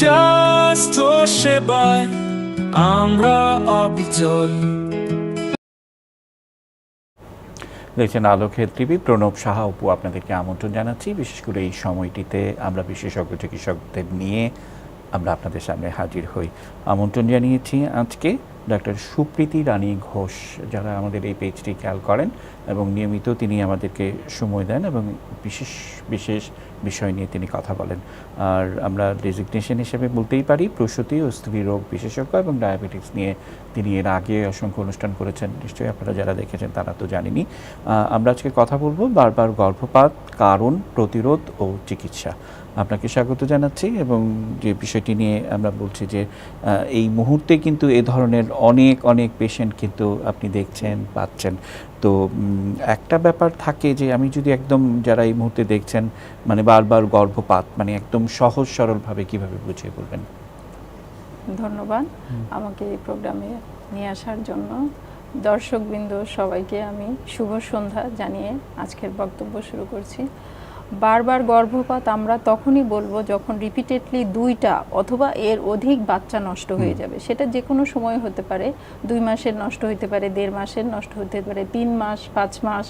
স্বাস্থ্য সেবায় আমরা অবিচল। দেখছেন আলোকের টিভি, প্রণব সাহা উপু আপনাদেরকে আমন্ত্রণ জানাচ্ছি। বিশেষ করে এই সময়টিতে আমরা বিশেষজ্ঞ চিকিৎসকদের নিয়ে আমরা আপনাদের সামনে হাজির হই। আমন্ত্রণ জানিয়েছি আজকে ডক্টর সুপ্রীতি রানী ঘোষ, যারা আমাদের এই পেজটি খেয়াল করেন এবং নিয়মিত তিনি আমাদেরকে সময় দেন এবং বিশেষ বিশেষ বিষয় নিয়ে তিনি কথা বলেন। আর আমরা ডেজিগনেশন হিসেবে বলতেই পারি, প্রসূতি ও স্ত্রী রোগ বিশেষজ্ঞ এবং ডায়াবেটিক্স নিয়ে তিনি এর আগে অসংখ্য অনুষ্ঠান করেছেন। নিশ্চয়ই আপনারা যারা দেখেছেন তারা তো জানেনই। আমরা আজকে কথা বলব বারবার গর্ভপাত কারণ প্রতিরোধ ও চিকিৎসা। আপনাকে স্বাগত জানাচ্ছি এবং যে বিষয়টি নিয়ে আমরা বলছি যে এই মুহূর্তে কিন্তু এ ধরনের অনেক অনেক পেশেন্ট কিন্তু আপনি দেখছেন পাচ্ছেন। তো একটা ব্যাপার থাকে যে আমি যদি একদম যারা এই মুহূর্তে দেখছেন মানে বারবার গর্ভপাত মানে একদম সহজ সরলভাবে কীভাবে বুঝিয়ে বলবেন? ধন্যবাদ আমাকে এই প্রোগ্রামে নিয়ে আসার জন্য। দর্শকবৃন্দ সবাইকে আমি শুভ সন্ধ্যা জানিয়ে আজকের বক্তব্য শুরু করছি। বারবার গর্ভপাত আমরা তখনই বলব যখন রিপিটেডলি দুইটা অথবা এর অধিক বাচ্চা নষ্ট হয়ে যাবে। সেটা যে কোনো সময় হতে পারে। দুই মাসের নষ্ট হতে পারে দেড় মাসের নষ্ট হতে পারে তিন মাস পাঁচ মাস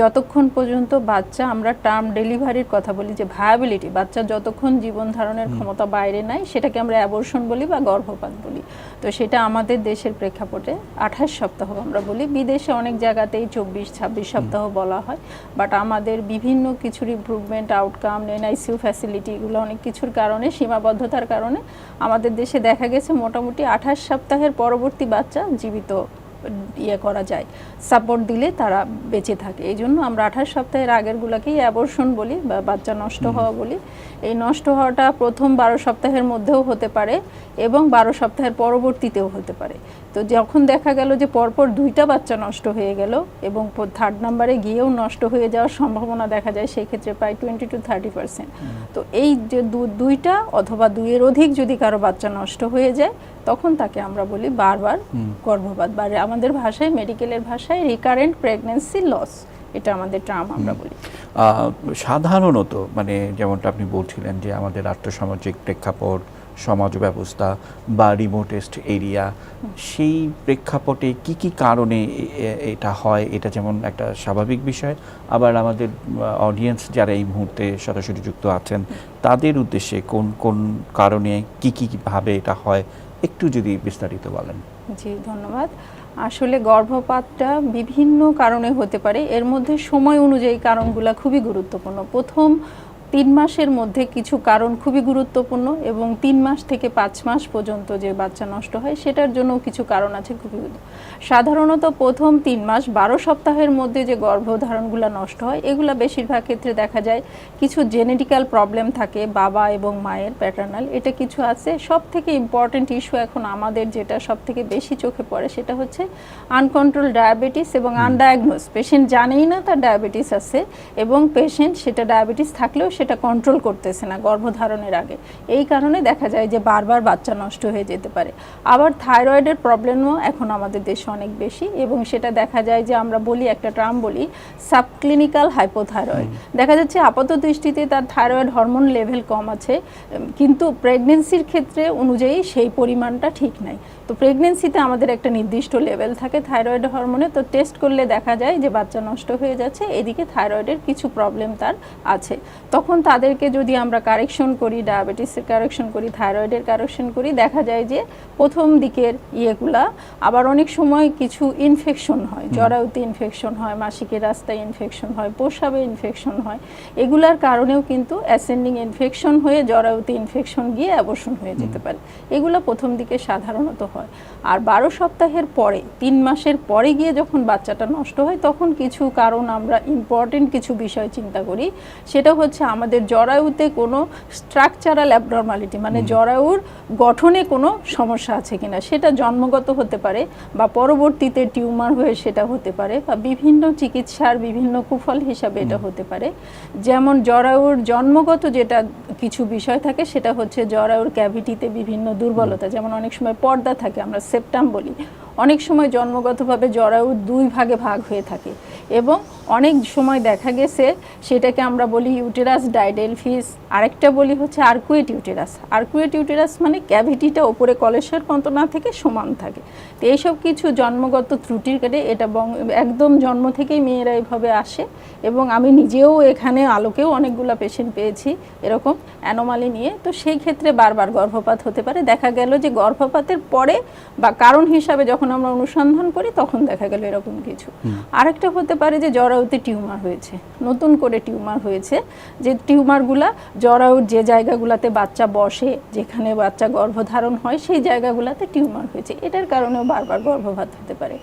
যতক্ষণ পর্যন্ত বাচ্চা আমরা টার্ম ডেলিভারির কথা বলি যে ভায়াবিলিটি বাচ্চা যতক্ষণ জীবন ধারণের ক্ষমতা বাইরে নাই সেটাকে আমরা অ্যাবর্শন বলি বা গর্ভপাত বলি। তো সেটা আমাদের দেশের প্রেক্ষাপটে আঠাশ সপ্তাহ আমরা বলি। বিদেশে অনেক জায়গাতেই চব্বিশ ছাব্বিশ সপ্তাহ বলা হয়। বাট আমাদের বিভিন্ন কিছুর ইমপ্রুভমেন্ট আউটকাম এনআইসিউ ফ্যাসিলিটি এগুলো অনেক কিছুর কারণে সীমাবদ্ধতার কারণে আমাদের দেশে দেখা গেছে মোটামুটি আঠাশ সপ্তাহের পরবর্তী বাচ্চা জীবিত ইয়ে করা যায় সাপোর্ট দিলে তারা বেঁচে থাকে। এই জন্য আমরা আঠাশ সপ্তাহের আগেরগুলোকেই অ্যাবর্শন বলি বা বাচ্চা নষ্ট হওয়া বলি। এই নষ্ট হওয়াটা প্রথম বারো সপ্তাহের মধ্যেও হতে পারে এবং বারো সপ্তাহের পরবর্তীতেও হতে পারে। তো যখন দেখা গেল যে পরপর দুইটা বাচ্চা নষ্ট হয়ে গেল এবং থার্ড নাম্বারে গিয়েও নষ্ট হয়ে যাওয়ার সম্ভাবনা দেখা যায় সেই ক্ষেত্রে প্রায় টোয়েন্টি টু থার্টি পার্সেন্ট তো এই যে দুইটা অথবা দুইয়ের অধিক যদি কারও বাচ্চা নষ্ট হয়ে যায় তখন তাকে আমরা বলি বারবার গর্ভপাত বা আমাদের ভাষায় মেডিকেলের ভাষায় রিকারেন্ট প্রেগনেন্সি লস এটা আমাদের ট্রাম আমরা বলি। সাধারণত মানে যেমনটা আপনি বলছিলেন যে আমাদের আর্থসামাজিক প্রেক্ষাপট সমাজ ব্যবস্থা বা রিমোটেস্ট এরিয়া সেই প্রেক্ষাপটে কি কি কারণে এটা হয়? এটা যেমন একটা স্বাভাবিক বিষয়। আবার আমাদের অডিয়েন্স যারা এই মুহূর্তে সরাসরি যুক্ত আছেন, তাদের উদ্দেশ্যে কোন কোন কারণে কি কি ভাবে এটা হয়? একটু যদি বিস্তারিত বলেন। জি, ধন্যবাদ। আসলে গর্ভপাতটা বিভিন্ন কারণে হতে পারে। এর মধ্যে সময় অনুযায়ী কারণগুলো খুবই গুরুত্বপূর্ণ। প্রথম তিন মাসের মধ্যে কিছু কারণ খুবই গুরুত্বপূর্ণ এবং তিন মাস থেকে পাঁচ মাস পর্যন্ত যে বাচ্চা নষ্ট হয় সেটার জন্য কিছু কারণ আছে খুবই সাধারণত প্রথম তিন মাস বারো সপ্তাহের মধ্যে যে গর্ভধারণগুলো নষ্ট হয় এগুলো বেশিরভাগ ক্ষেত্রে দেখা যায় কিছু জেনেটিক্যাল প্রবলেম থাকে বাবা এবং মায়ের প্যাটার্নাল এটা কিছু আছে। সব থেকে ইম্পর্টেন্ট ইস্যু এখন আমাদের যেটা সব থেকে বেশি চোখে পড়ে সেটা হচ্ছে আনকন্ট্রোল ডায়াবেটিস এবং আনডায়াগনোস। পেশেন্ট জানেই না তার ডায়াবেটিস আছে এবং পেশেন্ট সেটা ডায়াবেটিস থাকলেও সেটা কন্ট্রোল করতেছে না গর্ভধারণের আগে। এই কারণে দেখা যায় যে বারবার বাচ্চা নষ্ট হয়ে যেতে পারে। আবার থাইরয়েডের প্রবলেমও এখন আমাদের দেশে অনেক বেশি এবং সেটা দেখা যায় যে আমরা বলি একটা ট্রাম বলি সাবক্লিনিক্যাল হাইপোথাইরয়েড দেখা যাচ্ছে আপাত দৃষ্টিতে তার থাইরয়েড হরমোন লেভেল কম আছে কিন্তু প্রেগনেন্সির ক্ষেত্রে অনুযায়ী সেই পরিমাণটা ঠিক নাই। তো প্রেগনেন্সিতে আমাদের একটা নির্দিষ্ট লেভেল থাকে থাইরয়েড হরমোনে তো টেস্ট করলে দেখা যায় যে বাচ্চা নষ্ট হয়ে যাচ্ছে এদিকে থাইরয়েডের কিছু প্রবলেম তার আছে। তখন তাদেরকে যদি আমরা কারেকশন করি ডায়াবেটিসের কারেকশন করি থাইরয়েডের কারেকশন করি দেখা যায় যে প্রথম দিকের ইয়েগুলা আবার অনেক সময় কিছু ইনফেকশন হয় জরায়ুতে ইনফেকশন হয় মাসিকের রাস্তায় ইনফেকশন হয় প্রসাবে ইনফেকশন হয় এগুলার কারণেও কিন্তু অ্যাসেন্ডিং ইনফেকশন হয়ে জরায়ুতে ইনফেকশন গিয়ে অ্যাবর্শন হয়ে যেতে পারে। এগুলো প্রথম দিকে সাধারণত হয়। আর বারো সপ্তাহের পরে তিন মাসের পরে গিয়ে যখন বাচ্চাটা নষ্ট হয় তখন কিছু কারণ আমরা ইম্পর্টেন্ট কিছু বিষয় চিন্তা করি। সেটা হচ্ছে আমাদের জরায়ুতে কোনো স্ট্রাকচারাল অ্যাবনর্মালিটি মানে জরায়ুর গঠনে কোনো সমস্যা আছে কিনা সেটা জন্মগত হতে পারে বা পরবর্তীতে টিউমার হয়ে সেটা হতে পারে বা বিভিন্ন চিকিৎসার বিভিন্ন কুফল হিসাবে এটা হতে পারে। যেমন জরায়ুর জন্মগত যেটা কিছু বিষয় থাকে সেটা হচ্ছে জরায়ুর ক্যাভিটিতে বিভিন্ন দুর্বলতা যেমন অনেক সময় পর্দা থাকে থাকে আমরা সেপ্টাম বলি। অনেক সময় জন্মগতভাবে জরায়ু দুই ভাগে ভাগ হয়ে থাকে এবং অনেক সময় দেখা গেছে সেটাকে আমরা বলি ইউটেরাস ডাইডেলফিস আরেকটা বলি হচ্ছে আর্কুয়েট ইউটেরাস আর্কুয়েট ইউটেরাস মানে ক্যাভিটিটা ওপরে কলেশ্বর পর্যন্ত না থেকে সমান থাকে। তো এইসব কিছু জন্মগত ত্রুটির কাটে এটা বং- একদম জন্ম থেকেই মেয়েরা এইভাবে আসে এবং আমি নিজেও এখানে আলোকেও অনেকগুলো পেশেন্ট পেয়েছি এরকম অ্যানোমালি নিয়ে। তো সেই ক্ষেত্রে বারবার গর্ভপাত হতে পারে। দেখা গেল যে গর্ভপাতের পরে বা কারণ হিসাবে যখন আমরা অনুসন্ধান করি তখন দেখা গেল এরকম কিছু। আরেকটা হতে পারে যে জরায়ুতে টিউমার হয়েছে। নতুন করে টিউমার হয়েছে যে টিউমারগুলা জরায়ুর যে জায়গাগুলোতে বাচ্চা বসে, যেখানে বাচ্চা গর্ভধারণ হয়, সেই জায়গাগুলোতে টিউমার হয়েছে। এটার কারণেও বারবার গর্ভপাত হতে পারে।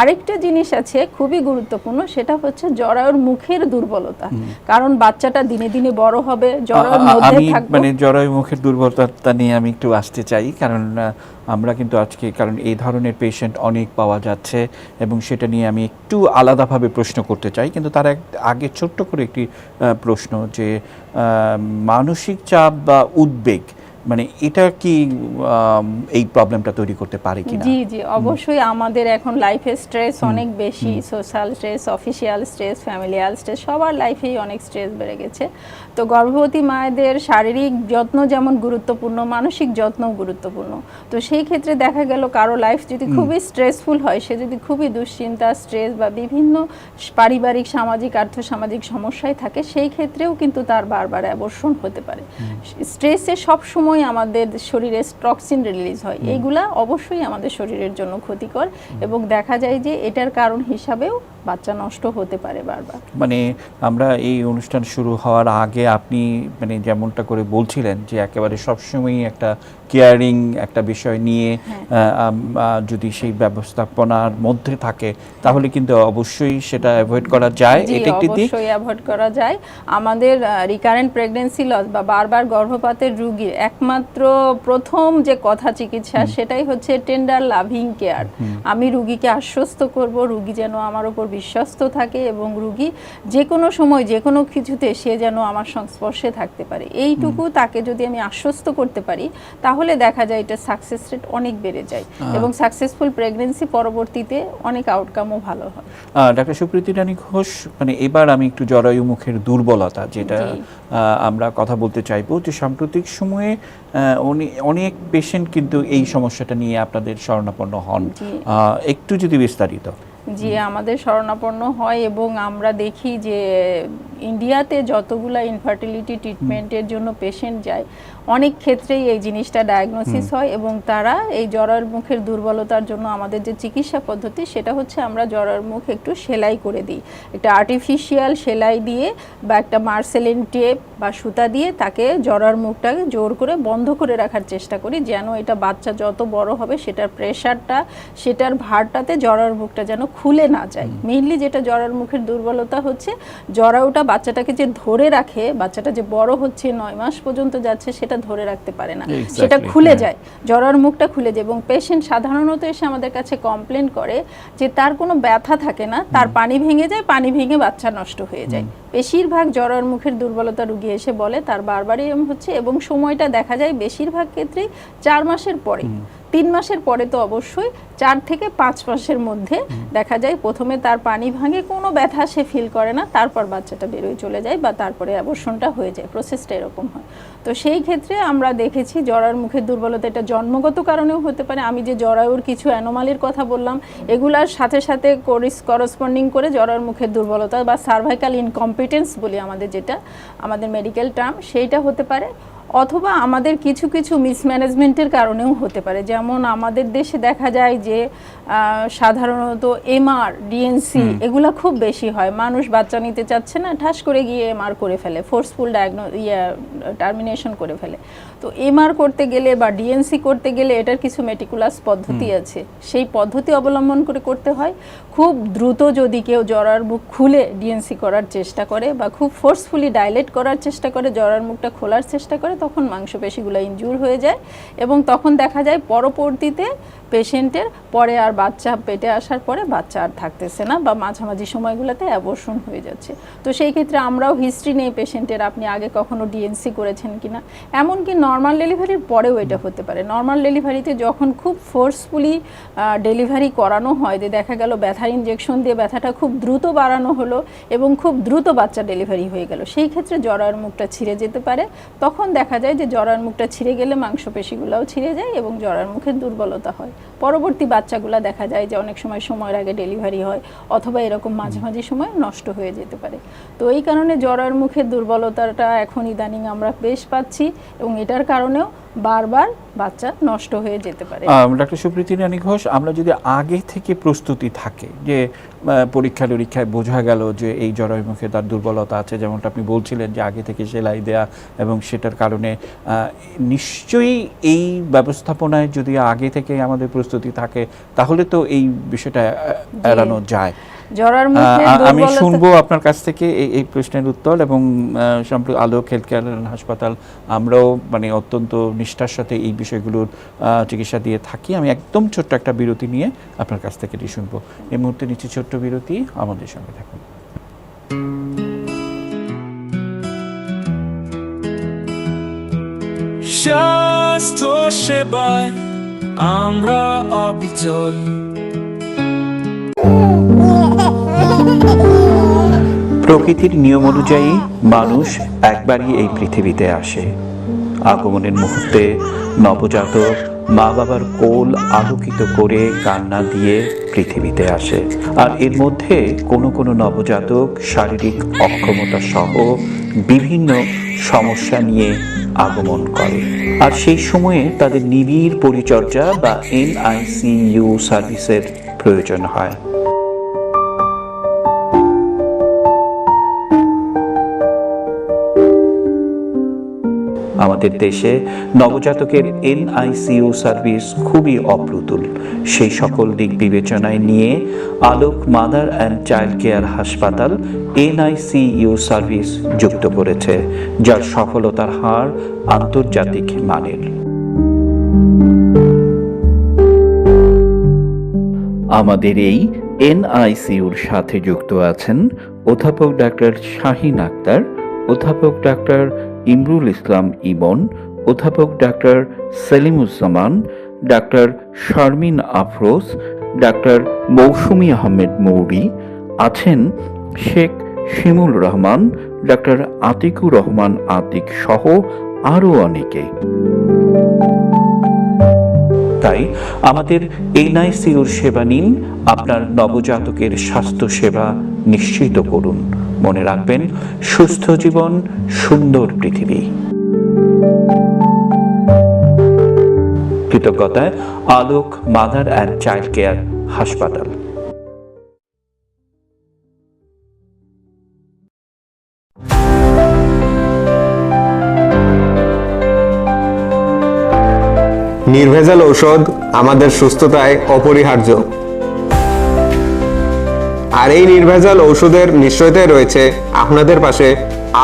আরেকটা জিনিস আছে খুবই গুরুত্বপূর্ণ সেটা হচ্ছে জরায়ুর মুখের দুর্বলতা। কারণ বাচ্চাটা দিনে দিনে বড় হবে জরায়ুর মধ্যে থাকবে। মানে জরায়ু মুখের দুর্বলতা নিয়ে আমি একটু আসতে চাই কারণ আমরা কিন্তু আজকে কারণ এই ধরনের পেশেন্ট অনেক পাওয়া যাচ্ছে এবং সেটা নিয়ে আমি একটু আলাদাভাবে প্রশ্ন করতে চাই। কিন্তু তার এক আগে ছোট্ট করে একটি প্রশ্ন যে মানসিক চাপ বা উদ্বেগ মানে এটা কি এই প্রবলেমটা তৈরি করতে পারে কিনা? জি জি অবশ্যই আমাদের এখন লাইফে স্ট্রেস অনেক বেশি social stress official stress familial stress সবার লাইফেই অনেক স্ট্রেস বেড়ে গেছে। তো গর্ভবতী মায়েদের শারীরিক যত্ন যেমন গুরুত্বপূর্ণ মানসিক যত্নও গুরুত্বপূর্ণ। তো সেই ক্ষেত্রে দেখা গেল কারও লাইফ যদি খুবই স্ট্রেসফুল হয় সে যদি খুবই দুশ্চিন্তা স্ট্রেস বা বিভিন্ন পারিবারিক সামাজিক আর্থসামাজিক সমস্যায় থাকে সেই ক্ষেত্রেও কিন্তু তার বারবার অ্যাবর্ষণ হতে পারে। স্ট্রেসে সব সময় আমাদের শরীরে টক্সিন রিলিজ হয়। এইগুলা অবশ্যই আমাদের শরীরের জন্য ক্ষতিকর এবং দেখা যায় যে এটার কারণ হিসাবেও বাচ্চা নষ্ট হতে পারে বারবার। মানে আমরা এই অনুষ্ঠান শুরু হওয়ার আগে আপনি মানে যেমনটা করে বলছিলেন যে একেবারে সবসময়ই একটা কেয়ারিং একটা বিষয় নিয়ে হ্যাঁ। যদি সেই ব্যবস্থাপনার মধ্যে থাকে তাহলে কিন্তু অবশ্যই সেটা অ্যাভয়েড করা যায়। এটা একটি দিক? অবশ্যই অ্যাভয়েড করা যায়। আমাদের রিকারেন্ট প্রেগন্যান্সি লস বা বারবার গর্ভপাতের রুগীর একমাত্র প্রথম যে কথা চিকিৎসা সেটাই হচ্ছে টেন্ডার লাভিং কেয়ার আমি রুগীকে আশ্বস্ত করব রুগী যেন আমার উপর বিশ্বস্ত থাকে এবং রুগী যে কোনো সময় যে কোনো কিছুতে সে যেন আমার সংস্পর্শে থাকতে পারে। এইটুকু তাকে যদি আমি আশ্বস্ত করতে পারি তাহলে দেখা যায় এটা সাকসেস রেট অনেক বেড়ে যায় এবং সাকসেসফুল প্রেগন্যান্সি পরবর্তীতে অনেক আউটকামও ভালো হয়। ডাক্তার সুপ্রীতি রানী ঘোষ মানে এবার আমি একটু জরায়ু মুখের দুর্বলতা যেটা আমরা কথা বলতে চাইব যে সাম্প্রতিক সময়ে অনেক পেশেন্ট কিন্তু এই সমস্যাটা নিয়ে আপনাদের শরণাপন্ন হন। একটু যদি বিস্তারিত। জি আমাদের শরণাপন্ন হয় এবং আমরা দেখি যে ইন্ডিয়াতে যতগুলা ইনফার্টিলিটি ট্রিটমেন্টের জন্য পেশেন্ট যায় অনেক ক্ষেত্রেই এই জিনিসটা ডায়াগনোসিস হয় এবং তারা এই জ্বরের মুখের দুর্বলতার জন্য আমাদের যে চিকিৎসা পদ্ধতি সেটা হচ্ছে আমরা জ্বরের মুখ একটু সেলাই করে দিই। একটা আর্টিফিশিয়াল সেলাই দিয়ে বা একটা মার্সেলিন টেপ বা সুতা দিয়ে তাকে জ্বরের মুখটাকে জোর করে বন্ধ করে রাখার চেষ্টা করি যেন এটা বাচ্চা যত বড় হবে সেটার প্রেশারটা সেটার ভারটাতে জ্বরের মুখটা যেন খুলে না যায়। মেইনলি যেটা জ্বরের মুখের দুর্বলতা হচ্ছে জরাউটা বাচ্চাটাকে যে ধরে রাখে বাচ্চাটা যে বড় হচ্ছে নয় মাস পর্যন্ত যাচ্ছে সেটা ধরে রাখতে পারে না। সেটা খুলে হ্যাঁ। যায়। জরার মুখটা খুলে যায় এবং পেশেন্ট সাধারণত এসে আমাদের কাছে কমপ্লেন করে যে তার কোনো ব্যথা থাকে না তার পানি ভেঙে যায় পানি ভেঙে বাচ্চা নষ্ট হয়ে যায়। বেশিরভাগ জ্বরের মুখের দুর্বলতা রুগী এসে বলে তার বারবারই এরম হচ্ছে এবং সময়টা দেখা যায় বেশিরভাগ ক্ষেত্রেই চার মাসের পরে। তিন মাসের পরে তো অবশ্যই চার থেকে পাঁচ মাসের মধ্যে দেখা যায় প্রথমে তার পানি ভাঙে কোনো ব্যথা সে ফিল করে না তারপর বাচ্চাটা বেরোয় চলে যায় বা তারপরে অ্যাবর্ষণটা হয়ে যায়। প্রসেসটা এরকম হয়। তো সেই ক্ষেত্রে আমরা দেখেছি জরার মুখের দুর্বলতা এটা জন্মগত কারণেও হতে পারে। আমি যে জরায়ুর কিছু অ্যানোমালির কথা বললাম, এগুলার সাথে সাথে করসপন্ডিং করে জরার মুখের দুর্বলতা বা সার্ভাইকাল ইনকম্পিটেন্স বলি আমাদের যেটা, আমাদের মেডিকেল টার্ম সেইটা হতে পারে। অথবা আমাদের কিছু কিছু মিসম্যানেজমেন্টের কারণেও হতে পারে। যেমন আমাদের দেশে দেখা যায় যে সাধারণত এমআর ডিএনসি এগুলা খুব বেশি হয়। মানুষ বাচ্চা নিতে চাচ্ছে না ঠাস করে গিয়ে এমআর করে ফেলে ফোর্সফুল ডায়াগনো ইয়া টার্মিনেশন করে ফেলে। তো এমআর করতে গেলে বা ডিএনসি করতে গেলে এটার কিছু মেটিকুলাস পদ্ধতি আছে। সেই পদ্ধতি অবলম্বন করে করতে হয়। খুব দ্রুত যদি কেউ জরার মুখ খুলে ডিএনসি করার চেষ্টা করে বা খুব ফোর্সফুলি ডাইলেট করার চেষ্টা করে জরার মুখটা খোলার চেষ্টা করে তখন মাংসপেশিগুলো ইনজুর হয়ে যায় এবং তখন দেখা যায় পরবর্তীতে পেশেন্টের পরে আর বাচ্চা পেটে আসার পরে বাচ্চা আর থাকতেছে না বা মাঝামাঝি সময়গুলোতে অ্যাবর্শন হয়ে যাচ্ছে। তো সেই ক্ষেত্রে আমরাও হিস্ট্রি নেই পেশেন্টের, আপনি আগে কখনো ডিএনসি করেছেন কি না এমনকি নর্মাল ডেলিভারির পরেও এটা হতে পারে। নর্মাল ডেলিভারিতে যখন খুব ফোর্সফুলি ডেলিভারি করানো হয়, যে দেখা গেল ব্যথার ইনজেকশন দিয়ে ব্যথাটা খুব দ্রুত বাড়ানো হলো এবং খুব দ্রুত বাচ্চা ডেলিভারি হয়ে গেল, সেই ক্ষেত্রে জরায়ুর মুখটা ছিঁড়ে যেতে পারে। তখন দেখা যায় যে জরায়ুর মুখটা ছিঁড়ে গেলে মাংসপেশিগুলোও ছিঁড়ে যায় এবং জরায়ুর মুখের দুর্বলতা হয়। পরবর্তী বাচ্চাগুলো দেখা যায় যে অনেক সময় সময়ের আগে ডেলিভারি হয়, অথবা এরকম মাঝে মাঝে সময় নষ্ট হয়ে যেতে পারে। তো এই কারণে জরার মুখের দুর্বলতাটা এখন ইদানিং আমরা বেশ পাচ্ছি এবং এটার কারণেও বারবার বাচ্চা নষ্ট হয়ে যেতে পারে। ডাক্তার সুপ্রীতি রানী ঘোষ আমরা যদি আগে থেকে প্রস্তুতি থাকে যে পরীক্ষা নিরীক্ষায় বোঝা গেল যে এই জরায়ু মুখে তার দুর্বলতা আছে যেমনটা আপনি বলছিলেন যে আগে থেকে সেলাই দেয়া এবং সেটার কারণে নিশ্চয়ই এই ব্যবস্থাপনায় যদি আগে থেকে আমাদের প্রস্তুতি থাকে তাহলে তো এই বিষয়টা এড়ানো যায়। আমি শুনব আপনার কাছ থেকে এই এই প্রশ্নের উত্তর এবং সম্প্রতি আলোক হেলথ কেয়ার হাসপাতাল আমরাও মানে অত্যন্ত নিষ্ঠার সাথে এই বিষয়গুলোর চিকিৎসা দিয়ে থাকি। আমি একদম ছোট্ট একটা বিরতি নিয়ে আপনার কাছ থেকে এটি শুনব। এই মুহূর্তে নিচ্ছি ছোট্ট বিরতি আমাদের সঙ্গে থাকুন। স্বাস্থ্য সেবায় আমরা অবিচল। প্রকৃতির নিয়ম অনুযায়ী মানুষ একবারই এই পৃথিবীতে আসে। আগমনের মুহূর্তে নবজাতক মা বাবার কোল আলোকিত করে কান্না দিয়ে পৃথিবীতে আসে। আর এর মধ্যে কোনো কোনো নবজাতক শারীরিক অক্ষমতা সহ বিভিন্ন সমস্যা নিয়ে আগমন করে। আর সেই সময়ে তাদের নিবিড় পরিচর্যা বা এনআইসিইউ সার্ভিসের প্রয়োজন হয়। আমাদের দেশে নবজাতকের এনআইসিইউ সার্ভিস খুবই অপ্রতুল। সেই সকল দিক বিবেচনায় নিয়ে Alok, mother and child care হাসপাতাল এনআইসিইউ সার্ভিস যুক্ত করেছে, যার সফলতার হার আন্তর্জাতিক মানের। আমাদের এই এনআইসিউর সাথে যুক্ত আছেন অধ্যাপক ডাক্তার শাহিন আক্তার, অধ্যাপক ডাক্তার ইমরুল ইসলাম ইবন, অধ্যাপক doctor Selimuzzaman, doctor Sharmin Afroz, doctor Mousumi Ahmed Mouri, আছেন শেখ শিমুল রহমান, ডাক্তার আতিকুর রহমান আতিক সহ আরও অনেকে। তাই আমাদের এনআইসিউর সেবা নিন, আপনার নবজাতকের স্বাস্থ্য সেবা নিশ্চিত করুন। মনে রাখবেন, সুস্থ জীবন, সুন্দর পৃথিবী। কৃতজ্ঞতায় Alok, mother and child care হাসপাতাল। নির্ভেজাল ঔষধ আমাদের সুস্থতায় অপরিহার্য। আর এই নির্ভেজাল ঔষধের নিশ্চয়তায় রয়েছে আপনাদের পাশে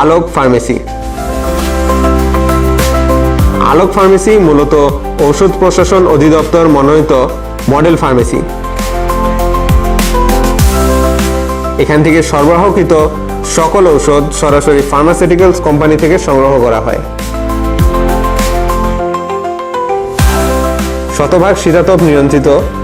আলোক ফার্মেসি। আলোক ফার্মেসি মূলত ঔষধ প্রশাসন অধিদপ্তর মনোনীত মডেল ফার্মেসি। এখান থেকে সরবরাহকৃত সকল ঔষধ সরাসরি ফার্মাসিউটিক্যালস কোম্পানি থেকে সংগ্রহ করা হয়। শতভাগ শীতাতপ নিয়ন্ত্রিত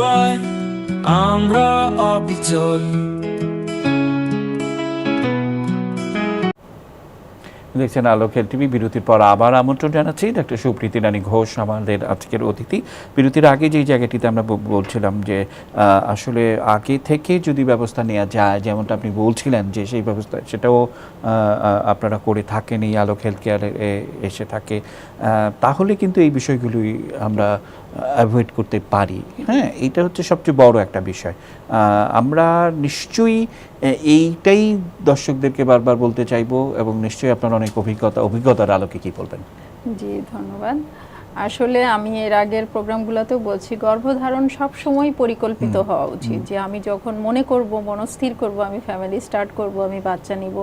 সেবায় আমরা অবিচল। দেখছেন আলোকের টিভি, বিরতির পর আবার আমন্ত্রণ জানাচ্ছি ডাক্তার সুপ্রীতি রানী ঘোষ, আমাদের আজকের অতিথি। বিরতির আগে যেই জায়গাটিতে আমরা বলছিলাম যে আসলে আগে থেকে যদি ব্যবস্থা নেওয়া যায়, যেমনটা আপনি বলছিলেন যে সেই ব্যবস্থা, সেটাও আপনারা করে থাকেন, এই আলোক হেলথ কেয়ারে এসে থাকে। তাহলে কিন্তু এই বিষয়গুলি আমরা অ্যাভয়েড করতে পারি। হ্যাঁ এইটা হচ্ছে সবচেয়ে বড় একটা বিষয়। আমরা নিশ্চয়ই এইটাই দর্শকদেরকে বারবার বলতে চাইব এবং নিশ্চয়ই আপনার অনেক অভিজ্ঞতা অভিজ্ঞতার আলোকে কি বলবেন? জি ধন্যবাদ। আসলে আমি এর আগের প্রোগ্রামগুলোতেও বলছি গর্ভধারণ সব সময় পরিকল্পিত হওয়া উচিত। যে আমি যখন মনে করব মনস্থির করব আমি ফ্যামিলি স্টার্ট করব আমি বাচ্চা নিব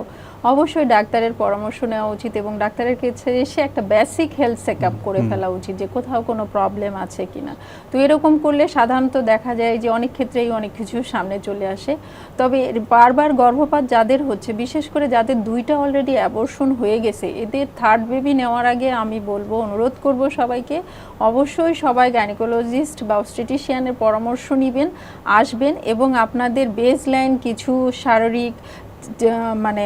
অবশ্যই ডাক্তারের পরামর্শ নেওয়া উচিত এবং ডাক্তারের কাছে এসে একটা বেসিক হেলথ চেক আপ করে ফেলা উচিত যে কোথাও কোনো প্রবলেম আছে কিনা। তো এরকম করলে সাধারণত দেখা যায় যে অনেক ক্ষেত্রেই অনেক কিছু সামনে চলে আসে। তবে বারবার গর্ভপাত যাদের হচ্ছে বিশেষ করে যাদের দুইটা অলরেডি অ্যাবর্শন হয়ে গেছে এদের থার্ড বেবি নেওয়ার আগে আমি বলব অনুরোধ করব সবাইকে অবশ্যই সবাই গাইনোকোলজিস্ট বা অবস্ট্রিটিশিয়ানের পরামর্শ নেবেন আসবেন এবং আপনাদের বেস লাইন কিছু শারীরিক মানে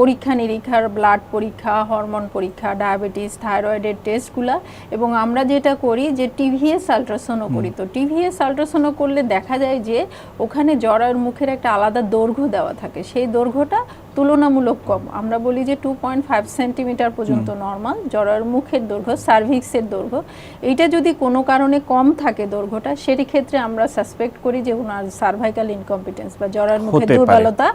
পরীক্ষা নিরীক্ষার ব্লাড পরীক্ষা হরমোন পরীক্ষা ডায়াবেটিস থাইরয়েডের টেস্টগুলা এবং আমরা যেটা করি যে টিভিএস আলট্রাসাউন্ডও করি। তো টিভিএস আলট্রাসাউন্ড করলে দেখা যায় যে ওখানে জরায়ুর মুখের একটা আলাদা দৈর্ঘ্য দেওয়া থাকে। সেই দৈর্ঘ্যটা তুলনামূলক কম। আমরা বলি যে টু পয়েন্ট ফাইভ সেন্টিমিটার পর্যন্ত নর্মাল জরায়ুর মুখের দৈর্ঘ্য সার্ভিক্সের দৈর্ঘ্য। এইটা যদি কোনো কারণে কম থাকে দৈর্ঘ্যটা সেটি ক্ষেত্রে আমরা সাসপেক্ট করি যে ওনার সার্ভাইকাল ইনকম্পিটেন্স বা জরায়ুর মুখের দুর্বলতা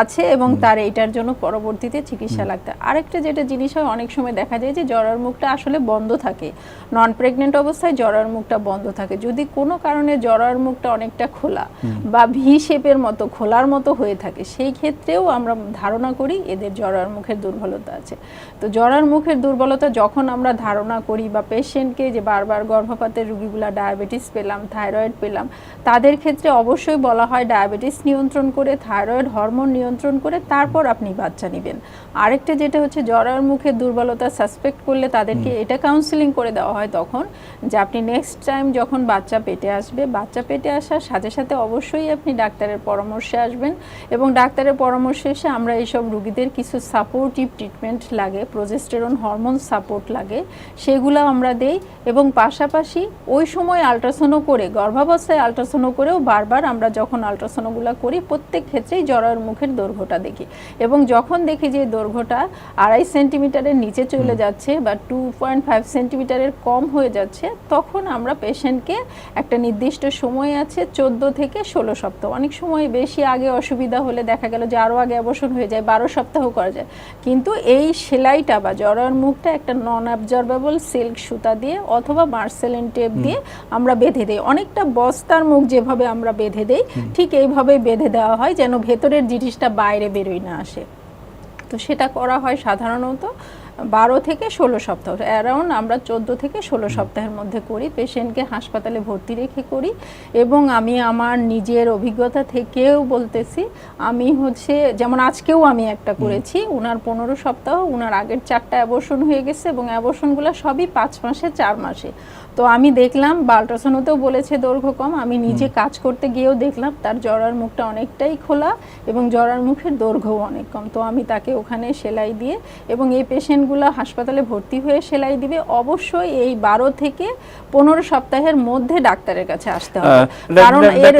আছে এবং তার এইটার জন্য পরবর্তীতে চিকিৎসা লাগতে। আরেকটা যেটা জিনিস হয় অনেক সময় দেখা যায় যে জরার মুখটা আসলে বন্ধ থাকে। নন প্রেগনেন্ট অবস্থায় জরার মুখটা বন্ধ থাকে। যদি কোনো কারণে জরার মুখটা অনেকটা খোলা বা ভি শেপের মতো খোলার মতো হয়ে থাকে সেই ক্ষেত্রেও আমরা ধারণা করি এদের জরার মুখের দুর্বলতা আছে। তো জরার মুখের দুর্বলতা যখন আমরা ধারণা করি বা পেশেন্টকে যে বারবার গর্ভপাতের রুগীগুলা ডায়াবেটিস পেলাম থাইরয়েড পেলাম তাদের ক্ষেত্রে অবশ্যই বলা হয় ডায়াবেটিস নিয়ন্ত্রণ করে থাইরয়েড হরমোন নিয়ন্ত্রণ করে তারপর আপনি বাচ্চা নেবেন। আরেকটা যেটা হচ্ছে জরার মুখের দুর্বলতা সাসপেক্ট করলে তাদেরকে এটা কাউন্সিলিং করে দেওয়া হয় তখন যে আপনি নেক্সট টাইম যখন বাচ্চা পেটে আসবে বাচ্চা পেটে আসার সাথে সাথে অবশ্যই আপনি ডাক্তারের পরামর্শে আসবেন এবং ডাক্তারের পরামর্শে এসে আমরা এইসব রুগীদের কিছু সাপোর্টিভ ট্রিটমেন্ট লাগে প্রোজেস্টেরন হরমোন সাপোর্ট লাগে সেগুলো আমরা দেই এবং পাশাপাশি ওই সময় আলট্রাসাউন্ডও করে গর্ভাবস্থায় আলট্রাসাউন্ডও করেও বারবার আমরা যখন আলট্রাসাউন্ডগুলো করি প্রত্যেক ক্ষেত্রেই জরায়ুর মুখের দৈর্ঘ্যটা দেখি এবং যখন দেখি যে দৈর্ঘ্যটা আড়াই সেন্টিমিটারের নিচে চলে যাচ্ছে বা টু পয়েন্ট ফাইভ সেন্টিমিটারের কম হয়ে যাচ্ছে তখন আমরা পেশেন্টকে একটা নির্দিষ্ট সময় আছে চোদ্দ থেকে ষোলো সপ্তাহ। অনেক সময় বেশি আগে অসুবিধা হলে দেখা গেল যে আরও আগে অবসর হয়ে যায় বারো সপ্তাহ করা যায়। কিন্তু এই সেলাইটা বা জরার মুখটা একটা নন অ্যাবজর্বেবল সিল্ক সুতা দিয়ে অথবা মার্সেলিন টেপ দিয়ে আমরা বেঁধে দিই। অনেকটা বস্তার মুখ যেভাবে আমরা বেঁধে দেই ঠিক এইভাবেই বেঁধে দেওয়া হয় যেন ভেতরের জিনিসটা বাইরে বেরোয় না আসে। তো সেটা করা হয় সাধারণত। বারো থেকে ষোলো সপ্তাহ। অ্যারাউন্ড আমরা চোদ্দ থেকে ষোলো সপ্তাহের মধ্যে করি পেশেন্টকে হাসপাতালে ভর্তি রেখে করি এবং আমি আমার নিজের অভিজ্ঞতা থেকেও বলতেছি আমি হচ্ছে যেমন আজকেও আমি একটা করেছি ওনার পনেরো সপ্তাহ ওনার আগের চারটা অ্যাবর্শন হয়ে গেছে এবং অ্যাবর্শনগুলো সবই পাঁচ মাসে চার মাসে। তো আমি দেখলাম বা আল্ট্রাসাউন্ডেও বলেছে দৈর্ঘ্য কম আমি নিজে কাজ করতে গিয়েও দেখলাম তার জরার মুখটা অনেকটাই খোলা এবং জরার মুখের দৈর্ঘ্যও অনেক কম। তো আমি তাকে ওখানে সেলাই দিয়ে এবং এই পেশেন্টগুলো হাসপাতালে ভর্তি হয়ে সেলাই দিবে অবশ্যই এই বারো থেকে পনেরো সপ্তাহের মধ্যে ডাক্তারের কাছে আসতে হবে। কারণ এর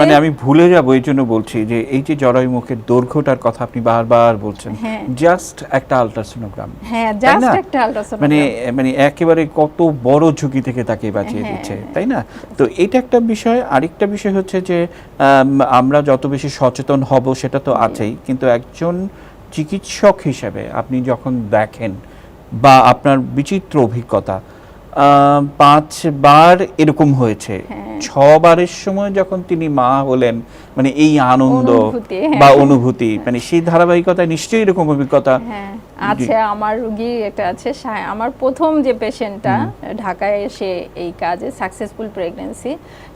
মানে আমি ভুলে যাব এই জন্য বলছি যে এই যে জরায়ু মুখের দৈর্ঘ্যটার কথা আপনি বারবার বলছেন হ্যাঁ। জাস্ট একটা আলট্রাসোনোগ্রাম হ্যাঁ জাস্ট একটা আল্ট্রাসাউন্ড মানে মানে একেবারে কত বড় ঝুঁকি থেকে তাকে বাঁচিয়ে হ্যাঁ। দিচ্ছে তাই না তো এটা একটা বিষয় আরেকটা বিষয় হচ্ছে যে আমরা যত বেশি সচেতন হব সেটা তো আছেই কিন্তু একজন চিকিৎসক হিসেবে আপনি যখন দেখেন বা আপনার বিচিত্র অভিজ্ঞতা পাঁচবার এরকম হয়েছে হ্যাঁ। ছবারের সময় যখন তিনি মা হলেন মানে এই আনন্দ হ্যাঁ। বা অনুভূতি মানে সেই ধারাবাহিকতায় নিশ্চয়ই এরকম অভিজ্ঞতা হ্যাঁ আছে আমার রুগী একটা আছে আমার প্রথম যে পেশেন্টটা ঢাকায় এসে এই কাজে সাকসেসফুল প্রেগনেন্সি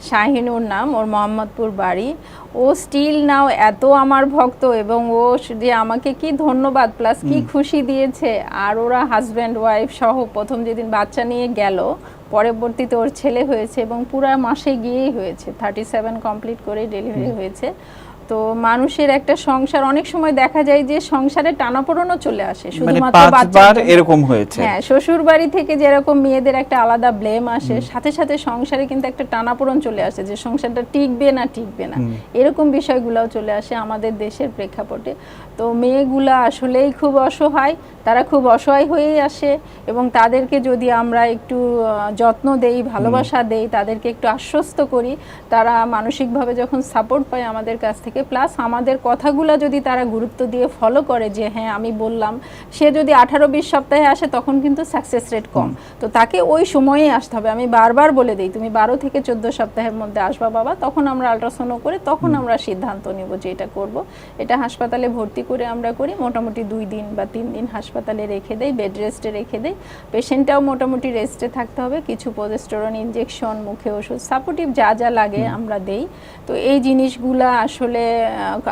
শাহিনুর নাম ওর মোহাম্মদপুর বাড়ি। ও স্টিল নাও এত আমার ভক্ত এবং ও যে আমাকে কি ধন্যবাদ প্লাস কি খুশি দিয়েছে আর ওরা হাজব্যান্ড ওয়াইফ সহ প্রথম যেদিন বাচ্চা নিয়ে গেল পরবর্তীতে ওর ছেলে হয়েছে এবং পুরা মাসে গিয়েই হয়েছে। থার্টি সেভেন কমপ্লিট করে ডেলিভারি হয়েছে। তো মানুষের একটা সংসার অনেক সময় দেখা যায় যে সংসারে টানাপোড়নও চলে আসে। মানে শুধুমাত্র বাচ্চার পাঁচবার এরকম হয়েছে। হ্যাঁ শ্বশুর বাড়ি থেকে যেরকম মেয়েদের একটা আলাদা ব্লেম আসে সাথে সাথে সংসারে কিন্তু একটা টানাপোড়ন চলে আসে যে সংসারটা টিকবে না টিকবে না। এরকম বিষয়গুলোও চলে আসে আমাদের দেশের প্রেক্ষাপটে। তো মেয়েগুলা আসলেই খুব অসহায় তারা খুব অসহায় হয়েই আসে এবং তাদেরকে যদি আমরা একটু যত্ন দেই ভালোবাসা দেই তাদেরকে একটু আশ্বস্ত করি তারা মানসিকভাবে যখন সাপোর্ট পায় আমাদের কাছ থেকে প্লাস আমাদের কথাগুলো যদি তারা গুরুত্ব দিয়ে ফলো করে যে হ্যাঁ আমি বললাম সে যদি আঠারো বিশ সপ্তাহে আসে তখন কিন্তু সাকসেস রেট কম। তো তাকে ওই সময়েই আসতে হবে। আমি বারবার বলে দিই তুমি বারো থেকে চোদ্দ সপ্তাহের মধ্যে আসবা বাবা তখন আমরা আলট্রাসাউন্ড করে তখন আমরা সিদ্ধান্ত নেব যে এটা করব। এটা হাসপাতালে ভর্তি করে আমরা করি মোটামুটি দুই দিন বা তিন দিন হাসপাতালে রেখে দেই বেড রেস্টে রেখে দেই। পেশেন্টটাও মোটামুটি রেস্টে থাকতে হবে কিছু প্রোজেস্টেরন ইনজেকশন মুখে ওষুধ সাপোর্টিভ যা যা লাগে আমরা দেই। তো এই জিনিসগুলা আসলে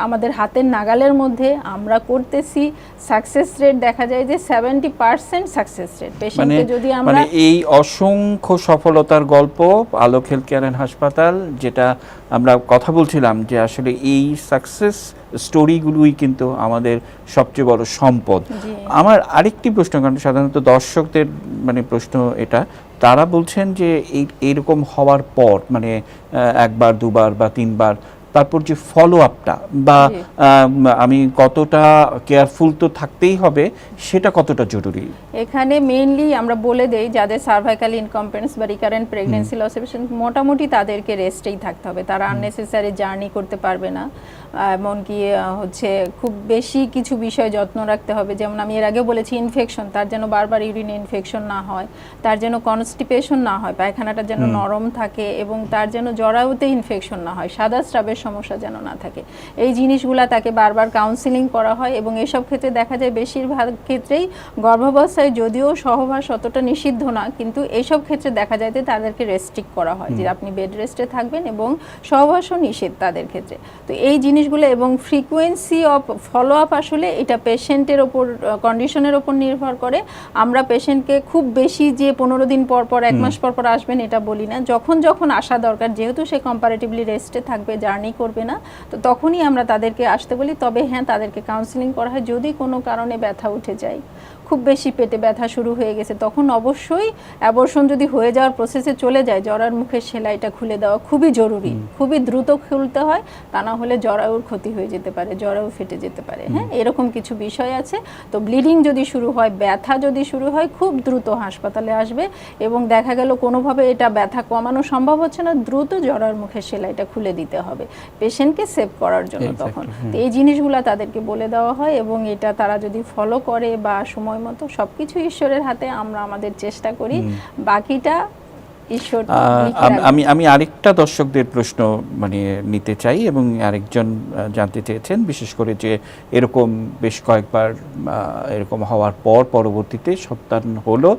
আমাদের হাতের নাগালের মধ্যে আমরা করতেছি। সাকসেস রেট দেখা যায় যে সেভেন্টি পার্সেন্ট সাকসেস রেট। মানে পেশেন্টকে যদি আমরা মানে এই অসংখ্য সফলতার গল্প আলোক হেলথ কেয়ার হাসপাতাল যেটা আমরা কথা বলছিলাম যে আসলে এই সাকসেস স্টোরিগুলোই কিন্তু আমাদের সবচেয়ে বড় সম্পদ। আমার আরেকটি প্রশ্ন কারণ সাধারণত দর্শকদের মানে প্রশ্ন এটা তারা বলছেন যে এই এরকম হওয়ার পর মানে একবার দুবার বা তিনবার তারপর যে ফলো আপটা বা আমি কতটা কেয়ারফুল তো থাকতেই হবে সেটা কতটা জরুরি? এখানে মেইনলি আমরা বলে দেই যাদের সার্ভাইকাল ইনকম্পেন্স বা রিকারেন্ট প্রেগনেন্সি লস মোটামুটি তাদেরকে রেস্টেই থাকতে হবে। তারা আননেসেসারি জার্নি করতে পারবে না। এমনকি হচ্ছে খুব বেশি কিছু বিষয় যত্ন রাখতে হবে। যেমন আমি এর আগে বলেছি ইনফেকশন তার যেন বারবার ইউরিন ইনফেকশন না হয় তার যেন কনস্টিপেশন না হয় পায়খানাটা যেন নরম থাকে এবং তার যেন জরায়ুতে ইনফেকশন না হয় সাদা স্রাবের সমস্যা যেন না থাকে। এই জিনিসগুলা তাকে বারবার কাউন্সিলিং করা হয় এবং এসব ক্ষেত্রে দেখা যায় বেশিরভাগ ক্ষেত্রেই গর্ভাবস্থায় যদিও সহবাস অতটা নিষিদ্ধ না কিন্তু এইসব ক্ষেত্রে দেখা যায় যে তাদেরকে রেস্ট্রিক্ট করা হয় যে আপনি বেড রেস্টে থাকবেন এবং সহবাসও নিষেধ তাদের ক্ষেত্রে। তো এই জিনিসগুলো এবং ফ্রিকোয়েন্সি অফ ফলো আপ আসলে এটা পেশেন্টের ওপর কন্ডিশনের ওপর নির্ভর করে। আমরা পেশেন্টকে খুব বেশি যে পনেরো দিন পর পর এক মাস পর পর আসবেন এটা বলি না। যখন যখন আসা দরকার যেহেতু সে কম্পারেটিভলি রেস্টে থাকবে জার্নি করবে না। তো তখনই আমরা তাদেরকে আসতে বলি, তবে হ্যাঁ তাদেরকে কাউন্সিলিং করা হয় যদি কোনো কারণে ব্যথা উঠে যায়। খুব বেশি পেটে ব্যথা শুরু হয়ে গেছে তখন অবশ্যই অ্যাবর্শন যদি হয়ে যাওয়ার প্রসেসে চলে যায় জরার মুখের সেলাইটা খুলে দেওয়া খুবই জরুরি। খুবই দ্রুত খুলতে হয় তা না হলে জরায়ুর ক্ষতি হয়ে যেতে পারে জরায়ু ফেটে যেতে পারে হ্যাঁ? এরকম কিছু বিষয় আছে। তো ব্লিডিং যদি শুরু হয় ব্যথা যদি শুরু হয় খুব দ্রুত হাসপাতালে আসবে এবং দেখা গেল কোনোভাবে এটা ব্যথা কমানো সম্ভব হচ্ছে না দ্রুত জরার মুখের সেলাইটা খুলে দিতে হবে। পেশেন্টকে সেভ করার জন্য তখন। তো এই জিনিসগুলো তাদেরকে বলে দেওয়া হয় এবং এটা তারা যদি ফলো করে বা সময় মতো সবকিছু ঈশ্বরের হাতে আমরা আমাদের চেষ্টা করি। বাকিটা ঈশ্বর আম-। আমি আরেকটা দর্শকদের প্রশ্ন মানে নিতে চাই এবং আরেকজন জানতে চেয়েছেন বিশেষ করে যে এরকম বেশ কয়েকবার এরকম হওয়ার পর পরবর্তীতে সন্তান হলো।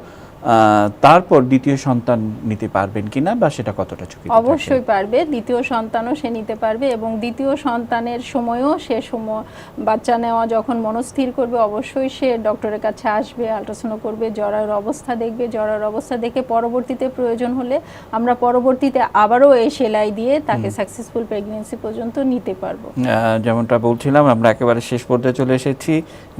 তারপর দ্বিতীয় সন্তান নিতে পারবেন কিনা বা সেটা কতটা ঝুঁকি অবশ্যই পারবে। দ্বিতীয় সন্তানও সে নিতে পারবে এবং দ্বিতীয় সন্তানের সময়ও সে সময় বাচ্চা নেওয়া যখন মনস্থির করবে অবশ্যই সে ডক্টরের কাছে আসবে আল্ট্রাসাউন্ড করবে জ্বরের অবস্থা দেখবে। জ্বরের অবস্থা দেখে পরবর্তীতে প্রয়োজন হলে আমরা পরবর্তীতে আবারও এই সেলাই দিয়ে তাকে সাকসেসফুল প্রেগনেন্সি পর্যন্ত নিতে পারব। যেমনটা বলছিলাম আমরা একেবারে শেষ পর্যায়ে চলে এসেছি।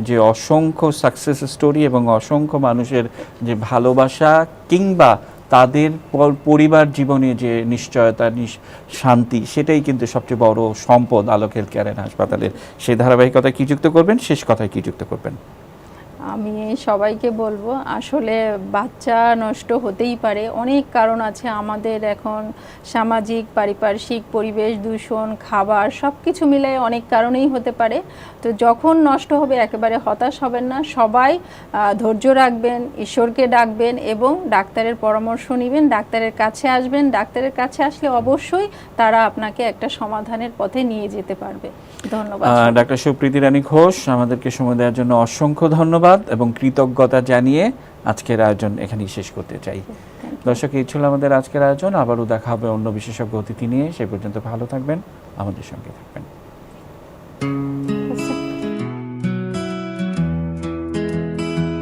যে অসংখ্য সাকসেস স্টোরি এবং অসংখ্য মানুষের যে ভালোবাসা কিংবা তাদের পর- পরিবার জীবনে যে নিশ্চয়তা, নিশ- শান্তি, সেটাই কিন্তু সবচেয়ে বড় সম্পদ আলোক হেলথ কেয়ার হাসপাতালের। সেই ধারাবাহিকতা কি যুক্ত করবেন? শেষ কথায় কি যুক্ত করবেন? আমি সবাইকে বলব আসলে বাচ্চা নষ্ট হতেই পারে। অনেক কারণ আছে আমাদের এখন সামাজিক পারিপার্শ্বিক পরিবেশ দূষণ খাবার সব কিছু মিলে অনেক কারণেই হতে পারে। তো যখন নষ্ট হবে একেবারে হতাশ হবেন না। সবাই ধৈর্য রাখবেন ঈশ্বরকে ডাকবেন এবং ডাক্তারের পরামর্শ নেবেন ডাক্তারের কাছে আসবেন। ডাক্তারের কাছে আসলে অবশ্যই তারা আপনাকে একটা সমাধানের পথে নিয়ে যেতে পারবে। ধন্যবাদ ডাক্তার সুপ্রীতি রানী ঘোষ আমাদেরকে সময় দেওয়ার জন্য অসংখ্য ধন্যবাদ এবং কৃতজ্ঞতা জানিয়ে আজকের আয়োজন এখানেই শেষ করতে চাই। দর্শক এই ছিল আমাদের আজকের আয়োজন। আবারও দেখা হবে অন্য বিশেষজ্ঞ অতিথি নিয়ে। সে পর্যন্ত ভালো থাকবেন আমাদের সঙ্গে থাকবেন।